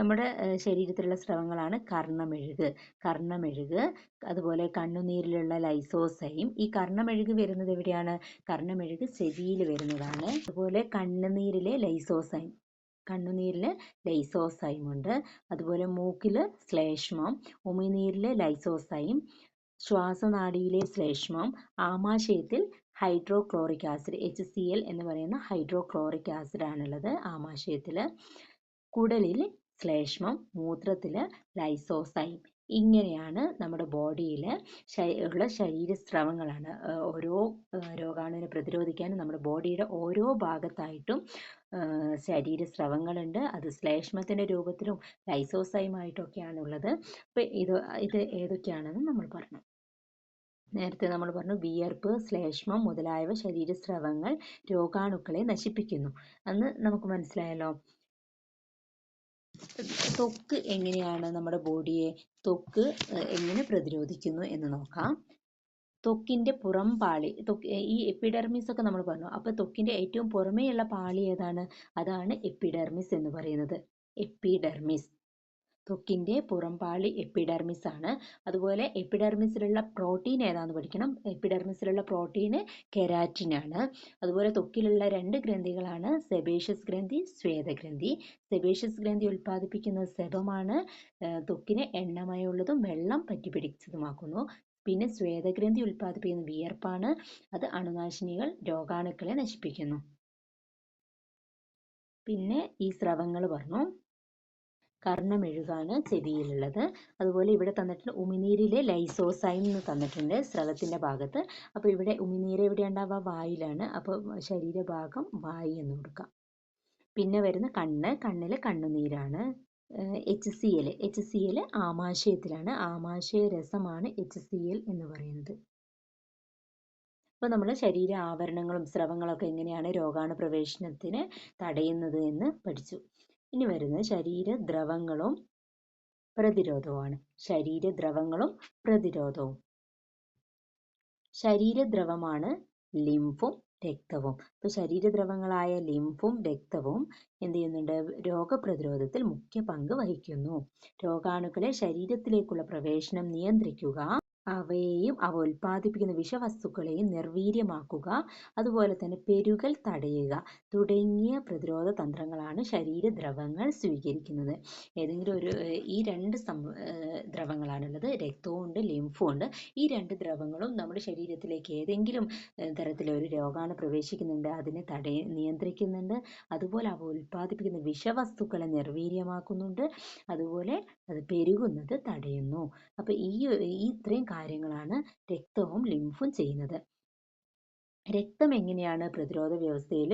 നമ്മുടെ ശരീരത്തിലുള്ള സ്രവങ്ങളാണ് കർണമെഴുക്. കർണമെഴുക് അതുപോലെ കണ്ണുനീരിലുള്ള ലൈസോസൈം. ഈ കർണമെഴുക് വരുന്നത് എവിടെയാണ്? കർണമെഴുക് ചെവിയിൽ വരുന്നതാണ്. അതുപോലെ കണ്ണുനീരിലെ ലൈസോസൈം. കണ്ണുനീരിൽ ലൈസോസൈം ഉണ്ട്. അതുപോലെ മൂക്കിൽ ശ്ലേഷ്മം. ഉമിനീരിൽ ലൈസോസൈം. ശ്വാസനാടിയിലെ ശ്ലേഷ്മം. ആമാശയത്തിൽ hydrochloric acid H C L എന്ന് പറയുന്ന ഹൈഡ്രോക്ലോറിക് ആസിഡ് ആണുള്ളത് ആമാശയത്തിൽ കുടലിൽ ശ്ലേഷ്മം മൂത്രത്തിൽ ലൈസോസൈം. ഇങ്ങനെയാണ് നമ്മുടെ ബോഡിയിൽ ഉള്ള ശരീരസ്രവങ്ങളാണ്. ഓരോ രോഗാണുവിനെ പ്രതിരോധിക്കാൻ നമ്മുടെ ബോഡിയുടെ ഓരോ ഭാഗത്തായിട്ടും ശരീരസ്രവങ്ങളുണ്ട്. അത് ശ്ലേഷ്മത്തിന്റെ രൂപത്തിലും ലൈസോസൈമായിട്ടൊക്കെയാണ് ഉള്ളത് അപ്പോൾ ഇത് ഇത് ഏതൊക്കെയാണെന്ന് നമ്മൾ പറഞ്ഞു. നേരത്തെ നമ്മൾ പറഞ്ഞു വിയർപ്പ് ശ്ലേഷ്മം മുതലായവ ശരീരസ്രവങ്ങൾ രോഗാണുക്കളെ നശിപ്പിക്കുന്നു. അന്ന് നമുക്ക് മനസ്സിലായല്ലോ ത്വക്ക് എങ്ങനെയാണ് നമ്മുടെ ബോഡിയെ ത്വക്ക് എങ്ങനെ പ്രതിരോധിക്കുന്നു എന്ന് നോക്കാം. ത്വക്കിന്റെ പുറം പാളി ഈ എപ്പിഡെർമിസ് ഒക്കെ നമ്മൾ പറഞ്ഞു. അപ്പോൾ ത്വക്കിന്റെ ഏറ്റവും പുറമേയുള്ള പാളി ഏതാണ്? അതാണ് എപ്പിഡെർമിസ് എന്ന് പറയുന്നത്. എപ്പിഡെർമിസ് ത്വക്കിന്റെ പുറംപാളി എപ്പിഡെർമിസ് ആണ്. അതുപോലെ എപ്പിഡെർമിസിലുള്ള പ്രോട്ടീൻ ഏതാന്ന് പഠിക്കണം. എപ്പിഡെർമിസിലുള്ള പ്രോട്ടീന് കെരാറ്റിൻ ആണ്. അതുപോലെ ത്വക്കിലുള്ള രണ്ട് ഗ്രന്ഥികളാണ് സെബേഷ്യസ് ഗ്രന്ഥി സ്വേദഗ്രന്ഥി സെബേഷ്യസ് ഗ്രന്ഥി ഉൽപ്പാദിപ്പിക്കുന്ന സെബമാണ്. ത്വക്കിനെ എണ്ണമയമുള്ളതും വെള്ളം പറ്റിപ്പിടിച്ചതുമാക്കുന്നു. പിന്നെ സ്വേദഗ്രന്ഥി ഉൽപ്പാദിപ്പിക്കുന്ന വിയർപ്പാണ്. അത് അണുനാശിനികൾ രോഗാണുക്കളെ നശിപ്പിക്കുന്നു. പിന്നെ ഈ സ്രവങ്ങൾ പറഞ്ഞു. കർണമെഴുകാണ് ചെവിയിലുള്ളത് അതുപോലെ ഇവിടെ തന്നിട്ടുണ്ട് ഉമിനീരിലെ ലൈസോസൈം എന്ന് തന്നിട്ടുണ്ട് സ്രവത്തിന്റെ ഭാഗത്ത്. അപ്പോൾ ഇവിടെ ഉമിനീര് എവിടെ ഉണ്ടാവുക വായിലാണ്. അപ്പോൾ ശരീരഭാഗം വായി എന്ന് കൊടുക്കാം. പിന്നെ വരുന്ന കണ്ണ്. കണ്ണിൽ കണ്ണുനീരാണ്. H C L H C L ആമാശയത്തിലാണ്. ആമാശയ രസമാണ് എച്ച് സി എൽ എന്ന് പറയുന്നത്. അപ്പോൾ നമ്മൾ ശരീര ആവരണങ്ങളും സ്രവങ്ങളൊക്കെ എങ്ങനെയാണ് രോഗാണു പ്രവേശനത്തിന് തടയുന്നത് എന്ന് പഠിച്ചു. ഇനി വരുന്നത് ശരീരദ്രവങ്ങളും പ്രതിരോധവുമാണ്. ശരീരദ്രവങ്ങളും പ്രതിരോധവും. ശരീരദ്രവമാണ് ലിംഫും രക്തവും. ഇപ്പൊ ശരീരദ്രവങ്ങളായ ലിംഫും രക്തവും എന്ത് ചെയ്യുന്നുണ്ട്? രോഗപ്രതിരോധത്തിൽ മുഖ്യ പങ്ക് വഹിക്കുന്നു. രോഗാണുക്കളെ ശരീരത്തിലേക്കുള്ള പ്രവേശനം നിയന്ത്രിക്കുക. അവയെയും അവ ഉൽപ്പാദിപ്പിക്കുന്ന വിഷവസ്തുക്കളെയും നിർവീര്യമാക്കുക. അതുപോലെ തന്നെ പെരുകൽ തടയുക തുടങ്ങിയ പ്രതിരോധ തന്ത്രങ്ങളാണ് ശരീരദ്രവങ്ങൾ സ്വീകരിക്കുന്നത്. ഏതെങ്കിലും ഒരു ഈ രണ്ട് ദ്രവങ്ങളാണുള്ളത് രക്തവും ഉണ്ട് ലിംഫും ഉണ്ട് ഈ രണ്ട് ദ്രവങ്ങളും നമ്മുടെ ശരീരത്തിലേക്ക് ഏതെങ്കിലും തരത്തിലൊരു രോഗാണു പ്രവേശിക്കുന്നുണ്ട്. അതിനെ തടയ നിയന്ത്രിക്കുന്നുണ്ട്. അതുപോലെ അവ ഉൽപ്പാദിപ്പിക്കുന്ന വിഷവസ്തുക്കളെ നിർവീര്യമാക്കുന്നുണ്ട്. അതുപോലെ അത് പെരുകുന്നത് തടയുന്നു. അപ്പോൾ ഈ ഇത്രയും കാര്യങ്ങളാണ് രക്തവും ലിംഫും ചെയ്യുന്നത്. രക്തം എങ്ങനെയാണ് പ്രതിരോധ വ്യവസ്ഥയിൽ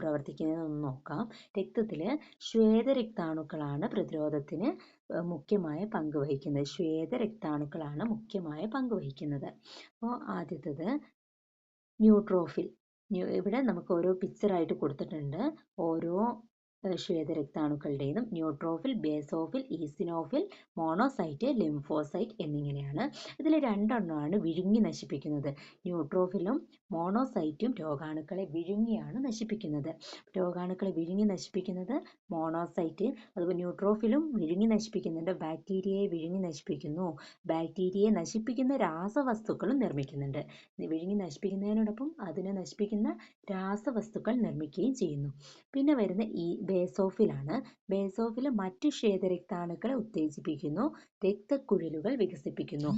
പ്രവർത്തിക്കുന്നതെന്ന് നോക്കാം. രക്തത്തിൽ ശ്വേതരക്താണുക്കളാണ് പ്രതിരോധത്തിന് മുഖ്യമായ പങ്ക് വഹിക്കുന്നത്. ശ്വേതരക്താണുക്കളാണ് മുഖ്യമായ പങ്ക് വഹിക്കുന്നത്. അപ്പോൾ ആദ്യത്തത് ന്യൂട്രോഫിൽ. ന്യൂ ഇവിടെ നമുക്ക് ഓരോ ആയിട്ട് കൊടുത്തിട്ടുണ്ട്. ഓരോ ശ്വേതരക്താണുക്കളുടേതും neutrophil basophil eosinophil monocyte lymphocyte എന്നിങ്ങനെയാണ്. ഇതിൽ രണ്ടെണ്ണമാണ് വിഴുങ്ങി നശിപ്പിക്കുന്നത്. ന്യൂട്രോഫിലും മോണോസൈറ്റും രോഗാണുക്കളെ വിഴുങ്ങിയാണ് നശിപ്പിക്കുന്നത്. രോഗാണുക്കളെ വിഴുങ്ങി നശിപ്പിക്കുന്നത് മോണോസൈറ്റ് അതുപോലെ ന്യൂട്രോഫിലും വിഴുങ്ങി നശിപ്പിക്കുന്നുണ്ട് ബാക്ടീരിയയെ വിഴുങ്ങി നശിപ്പിക്കുന്നു. ബാക്ടീരിയയെ നശിപ്പിക്കുന്ന രാസവസ്തുക്കളും നിർമ്മിക്കുന്നുണ്ട്. വിഴുങ്ങി നശിപ്പിക്കുന്നതിനോടൊപ്പം അതിനെ നശിപ്പിക്കുന്ന രാസവസ്തുക്കൾ നിർമ്മിക്കുകയും ചെയ്യുന്നു. പിന്നെ വരുന്ന ഈ ബേസോഫിലാണ് ബേസോഫിൽ മറ്റു ശ്വേതരക്താണുക്കളെ ഉത്തേജിപ്പിക്കുന്നു. രക്തക്കുഴലുകൾ വികസിപ്പിക്കുന്നു.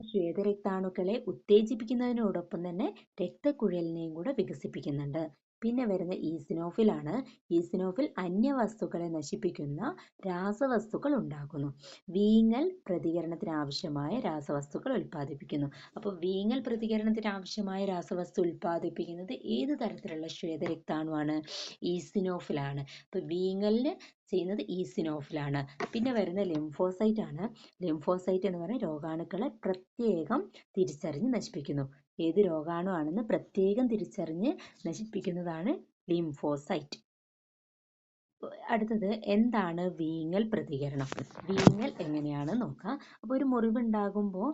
ശ്വേതരക്താണുക്കളെ ഉത്തേജിപ്പിക്കുന്നതിനോടൊപ്പം തന്നെ രക്തക്കുഴലിനെയും കൂടെ വികസിപ്പിക്കുന്നുണ്ട്. പിന്നെ വരുന്ന ഈസിനോഫിലാണ് ഈസിനോഫിൽ അന്യവസ്തുക്കളെ നശിപ്പിക്കുന്ന രാസവസ്തുക്കൾ ഉണ്ടാക്കുന്നു വീങ്ങൽ പ്രതികരണത്തിന് ആവശ്യമായ രാസവസ്തുക്കൾ ഉൽപ്പാദിപ്പിക്കുന്നു. അപ്പോൾ വീങ്ങൽ പ്രതികരണത്തിന് ആവശ്യമായ രാസവസ്തു ഉൽപ്പാദിപ്പിക്കുന്നത് ഏത് തരത്തിലുള്ള ശ്വേതരക്താണുവാണ്? ഈസിനോഫിലാണ് അപ്പോൾ വീങ്ങലിന് ചെയ്യുന്നത് ഈസിനോഫിലാണ് പിന്നെ വരുന്ന ലിംഫോസൈറ്റ് ആണ് ലിംഫോസൈറ്റ് എന്ന് പറഞ്ഞാൽ രോഗാണുക്കളെ പ്രത്യേകം തിരിച്ചറിഞ്ഞ് നശിപ്പിക്കുന്നു. ഏത് രോഗാണു ആണെന്ന് പ്രത്യേകം തിരിച്ചറിഞ്ഞ് നശിപ്പിക്കുന്നതാണ് ലിംഫോസൈറ്റ്. അടുത്തത് എന്താണ് വീങ്ങൽ പ്രതികരണം? വീങ്ങൽ എങ്ങനെയാണ് നോക്കാം. അപ്പോൾ ഒരു മുറിവുണ്ടാകുമ്പോൾ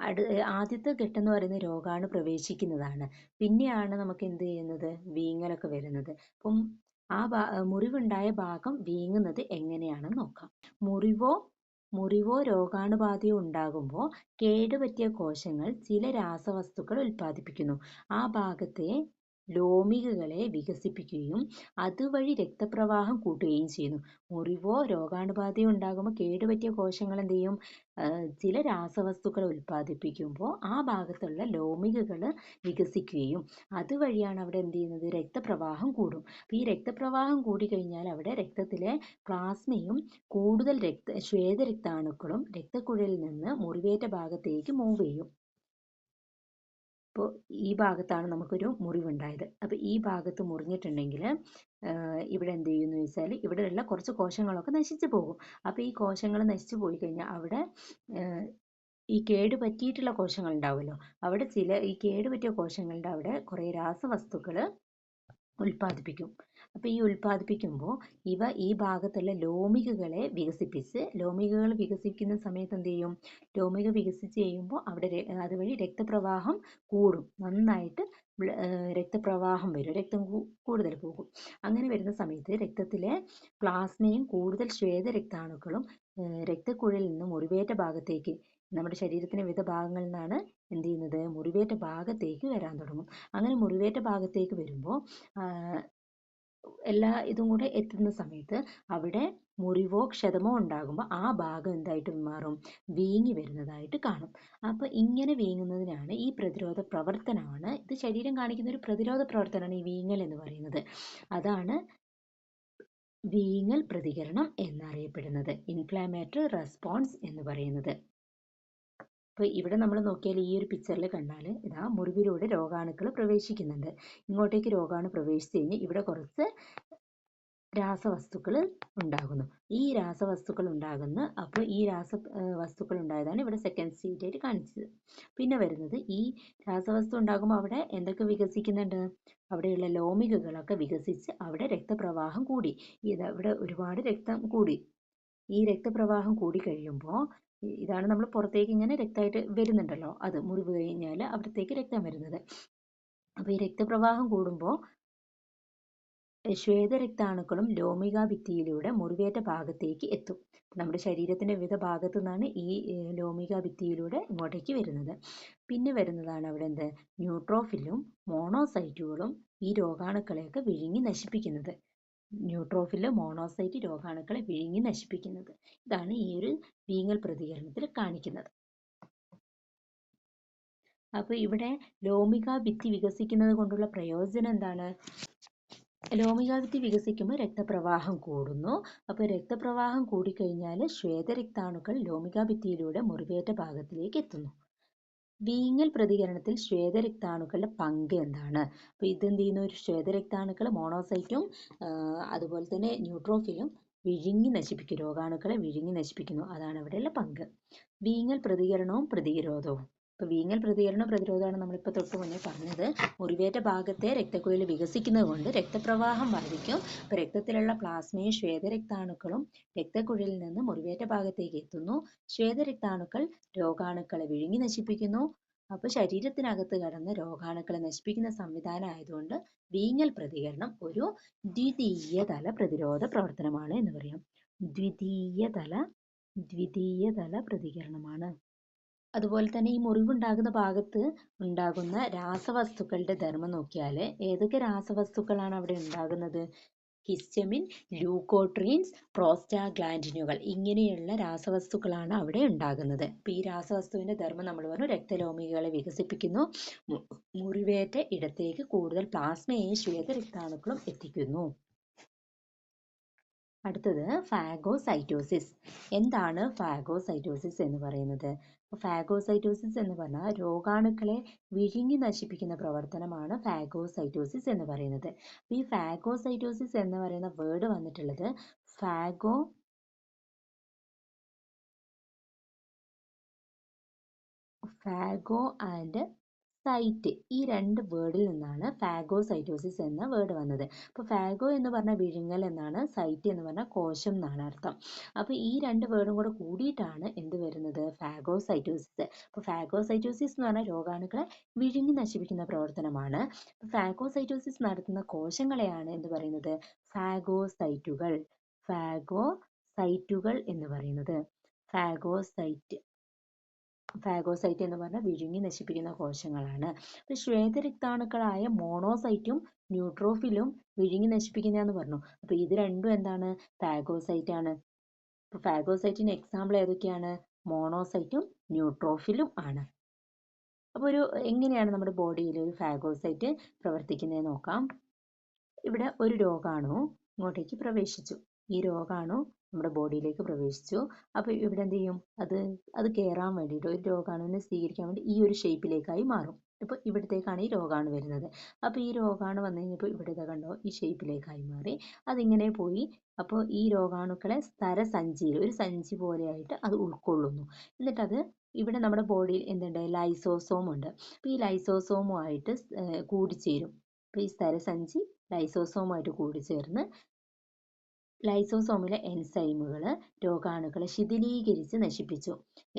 അടു ആദ്യത്തെ ഘട്ടം എന്ന് പറയുന്ന രോഗാണു പ്രവേശിക്കുന്നതാണ്. പിന്നെയാണ് നമുക്ക് എന്ത് ചെയ്യുന്നത്? വീങ്ങലൊക്കെ വരുന്നത്. അപ്പം ആ മുറിവുണ്ടായ ഭാഗം വീങ്ങുന്നത് എങ്ങനെയാണെന്ന് നോക്കാം. മുറിവോ മുറിവോ രോഗാണുബാധയോ ഉണ്ടാകുമ്പോൾ കേടുപറ്റിയ കോശങ്ങൾ ചില രാസവസ്തുക്കൾ ഉൽപ്പാദിപ്പിക്കുന്നു. ആ ഭാഗത്തെ ലോമികകളെ വികസിപ്പിക്കുകയും അതുവഴി രക്തപ്രവാഹം കൂട്ടുകയും ചെയ്യുന്നു. മുറിവോ രോഗാണുബാധയോ ഉണ്ടാകുമ്പോൾ കേടുപറ്റിയ കോശങ്ങൾ എന്ത് ചെയ്യും? ചില രാസവസ്തുക്കൾ ഉൽപ്പാദിപ്പിക്കുമ്പോൾ ആ ഭാഗത്തുള്ള ലോമികകൾ വികസിക്കുകയും അതുവഴിയാണ് അവിടെ എന്ത് ചെയ്യുന്നത്? രക്തപ്രവാഹം കൂടും. അപ്പോൾ ഈ രക്തപ്രവാഹം കൂടിക്കഴിഞ്ഞാൽ അവിടെ രക്തത്തിലെ പ്ലാസ്മയും കൂടുതൽ രക്ത ശ്വേതരക്താണുക്കളും രക്തക്കുഴലിൽ നിന്ന് മുറിവേറ്റ ഭാഗത്തേക്ക് മൂവ് ചെയ്യും. ഇപ്പോൾ ഈ ഭാഗത്താണ് നമുക്കൊരു മുറിവുണ്ടായത്. അപ്പോൾ ഈ ഭാഗത്ത് മുറിഞ്ഞിട്ടുണ്ടെങ്കിൽ ഇവിടെ എന്ത് ചെയ്യുമെന്ന് വെച്ചാൽ ഇവിടെയുള്ള കുറച്ച് കോശങ്ങളൊക്കെ നശിച്ചു പോകും. അപ്പോൾ ഈ കോശങ്ങൾ നശിച്ചു പോയി കഴിഞ്ഞാൽ അവിടെ ഈ കേട് പറ്റിയിട്ടുള്ള കോശങ്ങൾ ഉണ്ടാവുമല്ലോ അവിടെ ചില ഈ കേട് പറ്റിയ കോശങ്ങളുടെ അവിടെ കുറേ രാസവസ്തുക്കൾ ഉൽപ്പാദിപ്പിക്കും. അപ്പോൾ ഈ ഉൽപ്പാദിപ്പിക്കുമ്പോൾ ഇവ ഈ ഭാഗത്തുള്ള ലോമികകളെ വികസിപ്പിച്ച് ലോമികകൾ വികസിക്കുന്ന സമയത്ത് എന്ത് ചെയ്യും? ലോമിക വികസിച്ച് കഴിയുമ്പോൾ അവിടെ അതുവഴി രക്തപ്രവാഹം കൂടും. നന്നായിട്ട് രക്തപ്രവാഹം വരും. രക്തം കൂടുതൽ പോകും. അങ്ങനെ വരുന്ന സമയത്ത് രക്തത്തിലെ പ്ലാസ്മയും കൂടുതൽ ശ്വേതരക്താണുക്കളും രക്തക്കുഴലിൽ നിന്ന് മുറിവേറ്റ ഭാഗത്തേക്ക് നമ്മുടെ ശരീരത്തിന്റെ വിവിധ ഭാഗങ്ങളിൽ നിന്നാണ് എന്ത് ചെയ്യുന്നത്? മുറിവേറ്റ ഭാഗത്തേക്ക് വരാൻ തുടങ്ങും. അങ്ങനെ മുറിവേറ്റ ഭാഗത്തേക്ക് വരുമ്പോൾ എല്ലാ ഇതും കൂടെ എത്തുന്ന സമയത്ത് അവിടെ മുറിവോ ക്ഷതമോ ഉണ്ടാകുമ്പോൾ ആ ഭാഗം എന്തായിട്ട് മാറും? വീങ്ങി വരുന്നതായിട്ട് കാണും. അപ്പോൾ ഇങ്ങനെ വീങ്ങുന്നതിനാണ് ഈ പ്രതിരോധ പ്രവർത്തനമാണ് ഇത് ശരീരം കാണിക്കുന്ന ഒരു പ്രതിരോധ പ്രവർത്തനമാണ് ഈ വീങ്ങൽ എന്ന് പറയുന്നത്. അതാണ് വീങ്ങൽ പ്രതികരണം എന്നറിയപ്പെടുന്നത്. ഇൻഫ്ലാമേറ്ററി റെസ്പോൺസ് എന്ന് പറയുന്നത്. അപ്പോൾ ഇവിടെ നമ്മൾ നോക്കിയാൽ ഈ ഒരു പിക്ചറിൽ കണ്ടാൽ ഇതാ മുറിവിലൂടെ രോഗാണുക്കൾ പ്രവേശിക്കുന്നുണ്ട്. ഇങ്ങോട്ടേക്ക് രോഗാണു പ്രവേശിച്ച് കഴിഞ്ഞ് ഇവിടെ കുറച്ച് രാസവസ്തുക്കൾ ഉണ്ടാകുന്നു. ഈ രാസവസ്തുക്കൾ ഉണ്ടാകുന്ന അപ്പോൾ ഈ രാസ വസ്തുക്കൾ ഉണ്ടായതാണ് ഇവിടെ സെക്കൻഡ് സ്റ്റേജ് ആയിട്ട് കാണിച്ചത്. പിന്നെ വരുന്നത് ഈ രാസവസ്തു ഉണ്ടാകുമ്പോൾ അവിടെ എന്തൊക്കെ വികസിക്കുന്നുണ്ട്? അവിടെയുള്ള ലോമികകളൊക്കെ വികസിച്ച് അവിടെ രക്തപ്രവാഹം കൂടി. ഇത് അവിടെ ഒരുപാട് രക്തം കൂടി. ഈ രക്തപ്രവാഹം കൂടി കഴിയുമ്പോൾ ഇതാണ് നമ്മൾ പുറത്തേക്ക് ഇങ്ങനെ രക്തമായിട്ട് വരുന്നുണ്ടല്ലോ. അത് മുറിവ് കഴിഞ്ഞാൽ അവിടത്തേക്ക് രക്തം വരുന്നത്. അപ്പോൾ ഈ രക്തപ്രവാഹം കൂടുമ്പോൾ ശ്വേതരക്താണുക്കളും ലോമിക ഭിത്തിയിലൂടെ മുറിവേറ്റ ഭാഗത്തേക്ക് എത്തും. നമ്മുടെ ശരീരത്തിന്റെ വിവിധ ഭാഗത്തു നിന്നാണ് ഈ ലോമിക ഭിത്തിയിലൂടെ ഇങ്ങോട്ടേക്ക് വരുന്നത്. പിന്നെ വരുന്നതാണ് അവിടെ എന്ത്? ന്യൂട്രോഫിലും മോണോസൈറ്റുകളും ഈ രോഗാണുക്കളെയൊക്കെ വിഴുങ്ങി നശിപ്പിക്കുന്നത്. ന്യൂട്രോഫിൽ മോണോസൈറ്റ് രോഗാണുക്കളെ വിഴുങ്ങി നശിപ്പിക്കുന്നത്. ഇതാണ് ഈ ഒരു വീങ്ങൽ പ്രതികരണത്തിൽ കാണിക്കുന്നത്. അപ്പോൾ ഇവിടെ ലോമിക ഭിത്തി വികസിക്കുന്നത് കൊണ്ടുള്ള പ്രയോജനം എന്താണ്? ലോമിക ഭിത്തി വികസിക്കുമ്പോൾ രക്തപ്രവാഹം കൂടുന്നു. അപ്പോൾ രക്തപ്രവാഹം കൂടിക്കഴിഞ്ഞാൽ ശ്വേതരക്താണുക്കൾ ലോമിക ഭിത്തിയിലൂടെ മുറിവേറ്റ ഭാഗത്തിലേക്ക് എത്തുന്നു. വീങ്ങൽ പ്രതികരണത്തിൽ ശ്വേതരക്താണുക്കളുടെ പങ്ക് എന്താണ്? അപ്പോൾ ഇതെന്ത് ചെയ്യുന്നു ഒരു ശ്വേതരക്താണുക്കൾ മോണോസൈറ്റും അതുപോലെ തന്നെ ന്യൂട്രോഫിലും വിഴുങ്ങി നശിപ്പിക്കും. രോഗാണുക്കളെ വിഴുങ്ങി നശിപ്പിക്കുന്നു. അതാണ് ഇവിടെയുള്ള പങ്ക്. വീങ്ങൽ പ്രതികരണവും പ്രതിരോധവും. ഇപ്പോൾ വീങ്ങൽ പ്രതികരണ പ്രതിരോധമാണ് നമ്മളിപ്പോൾ തൊട്ട് മുന്നേ പറഞ്ഞത്. മുറിവേറ്റ ഭാഗത്തെ രക്തക്കുഴൽ വികസിക്കുന്നത് കൊണ്ട് രക്തപ്രവാഹം വർദ്ധിക്കും അപ്പോൾ രക്തത്തിലുള്ള പ്ലാസ്മയും ശ്വേതരക്താണുക്കളും രക്തക്കുഴലിൽ നിന്ന് മുറിവേറ്റ ഭാഗത്തേക്ക് എത്തുന്നു. ശ്വേതരക്താണുക്കൾ രോഗാണുക്കളെ വിഴുങ്ങി നശിപ്പിക്കുന്നു. അപ്പോൾ ശരീരത്തിനകത്ത് കടന്ന് രോഗാണുക്കളെ നശിപ്പിക്കുന്ന സംവിധാനം ആയതുകൊണ്ട് വീങ്ങൽ പ്രതികരണം ഒരു ദ്വിതീയ തല പ്രതിരോധ പ്രവർത്തനമാണ് എന്ന് പറയാം. ദ്വിതീയ തല ദ്വിതീയ തല പ്രതികരണമാണ്. അതുപോലെ തന്നെ ഈ മുറിവുണ്ടാകുന്ന ഭാഗത്ത് ഉണ്ടാകുന്ന രാസവസ്തുക്കളുടെ ധർമ്മം നോക്കിയാൽ ഏതൊക്കെ രാസവസ്തുക്കളാണ് അവിടെ ഉണ്ടാകുന്നത്? ഹിസ്റ്റമിൻ ലൂക്കോട്രീൻസ് പ്രോസ്റ്റാഗ്ലാൻഡിനുകൾ ഇങ്ങനെയുള്ള രാസവസ്തുക്കളാണ് അവിടെ ഉണ്ടാകുന്നത്. അപ്പോൾ ഈ രാസവസ്തുവിന്റെ ധർമ്മം നമ്മൾ പറഞ്ഞു രക്തലോമികളെ വികസിപ്പിക്കുന്നു. മുറിവേറ്റ ഇടത്തേക്ക് കൂടുതൽ പ്ലാസ്മയെയും ശ്വേത രക്താണുക്കളും എത്തിക്കുന്നു. അടുത്തത് ഫാഗോസൈറ്റോസിസ് എന്താണ് ഫാഗോസൈറ്റോസിസ് എന്ന് പറയുന്നത്? ഫാഗോസൈറ്റോസിസ് എന്ന് പറഞ്ഞാൽ രോഗാണുക്കളെ വിഴുങ്ങി നശിപ്പിക്കുന്ന പ്രവർത്തനമാണ് ഫാഗോസൈറ്റോസിസ് എന്ന് പറയുന്നത്. ഈ ഫാഗോസൈറ്റോസിസ് എന്ന് പറയുന്ന വേർഡ് വന്നിട്ടുള്ളത് ഫാഗോ ഫാഗോ ആൻഡ് സൈറ്റ് ഈ രണ്ട് വേർഡിൽ നിന്നാണ് ഫാഗോസൈറ്റോസിസ് എന്ന വേർഡ് വന്നത്. അപ്പോൾ ഫാഗോ എന്ന് പറഞ്ഞ വിഴുങ്ങൽ എന്നാണ് സൈറ്റ് എന്ന് പറഞ്ഞ കോശം എന്നാണ് അർത്ഥം. അപ്പോൾ ഈ രണ്ട് വേർഡും കൂടെ കൂടിയിട്ടാണ് എന്ത് വരുന്നത്? ഫാഗോസൈറ്റോസിസ് അപ്പോൾ ഫാഗോസൈറ്റോസിസ് എന്ന് പറഞ്ഞാൽ രോഗാണുക്കളെ വിഴുങ്ങി നശിപ്പിക്കുന്ന പ്രവർത്തനമാണ്. ഫാഗോസൈറ്റോസിസ് നടത്തുന്ന കോശങ്ങളെയാണ് എന്ത് പറയുന്നത്? ഫാഗോസൈറ്റുകൾ ഫാഗോസൈറ്റുകൾ എന്ന് പറയുന്നത്. ഫാഗോസൈറ്റ് ഫാഗോസൈറ്റ് എന്ന് പറഞ്ഞാൽ വിഴുങ്ങി നശിപ്പിക്കുന്ന കോശങ്ങളാണ്. അപ്പോൾ ശ്വേതരക്താണുക്കളായ മോണോസൈറ്റും ന്യൂട്രോഫിലും വിഴുങ്ങി നശിപ്പിക്കുന്നതെന്ന് പറഞ്ഞു. അപ്പോൾ ഇത് രണ്ടും എന്താണ്? ഫാഗോസൈറ്റ് ആണ്. അപ്പോൾ ഫാഗോസൈറ്റിന് എക്സാമ്പിൾ ഏതൊക്കെയാണ്? മോണോസൈറ്റും ന്യൂട്രോഫിലും ആണ്. അപ്പോൾ ഒരു എങ്ങനെയാണ് നമ്മുടെ ബോഡിയിൽ ഒരു ഫാഗോസൈറ്റ് പ്രവർത്തിക്കുന്നത് നോക്കാം. ഇവിടെ ഒരു രോഗാണു ഇങ്ങോട്ടേക്ക് പ്രവേശിച്ചു. ഈ രോഗാണു നമ്മുടെ ബോഡിയിലേക്ക് പ്രവേശിച്ചു. അപ്പോൾ ഇവിടെ എന്ത് ചെയ്യും? അത് അത് കയറാൻ വേണ്ടിയിട്ട് ഒരു രോഗാണുവിനെ സ്വീകരിക്കാൻ വേണ്ടി ഈ ഒരു ഷേപ്പിലേക്കായി മാറും. ഇപ്പോൾ ഇവിടത്തേക്കാണ് ഈ രോഗാണു വരുന്നത്. അപ്പോൾ ഈ രോഗാണു വന്നു കഴിഞ്ഞപ്പോൾ ഇവിടെ കണ്ടോ? ഈ ഷേപ്പിലേക്കായി മാറി. അതിങ്ങനെ പോയി. അപ്പോൾ ഈ രോഗാണുക്കളെ സ്ഥരസഞ്ചിയിൽ ഒരു സഞ്ചി പോലെയായിട്ട് അത് ഉൾക്കൊള്ളുന്നു. എന്നിട്ട് അത് ഇവിടെ നമ്മുടെ ബോഡിയിൽ എന്തുണ്ട്? ലൈസോസോം ഉണ്ട്. അപ്പോൾ ഈ ലൈസോസോമുമായിട്ട് കൂടിച്ചേരും. അപ്പോൾ ഈ സ്ഥരസഞ്ചി ലൈസോസോമുമായിട്ട് കൂടിച്ചേർന്ന് ലൈസോസോമിലെ എൻസൈമുകൾ രോഗാണുക്കളെ ശിഥിലീകരിച്ച് നശിപ്പിച്ചു.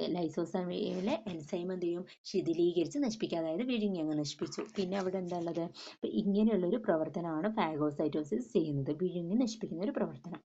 ലൈസോസോമിലെ എൻസൈം എന്ത് ചെയ്യും? ശിഥിലീകരിച്ച് നശിപ്പിക്കുക. അതായത് വിഴുങ്ങി അങ്ങ് നശിപ്പിച്ചു. പിന്നെ അവിടെ എന്താ ഉള്ളത്? ഇങ്ങനെയുള്ള ഇങ്ങനെയുള്ളൊരു പ്രവർത്തനമാണ് ഫാഗോസൈറ്റോസിസ് ചെയ്യുന്നത്. വിഴുങ്ങി നശിപ്പിക്കുന്ന ഒരു പ്രവർത്തനം.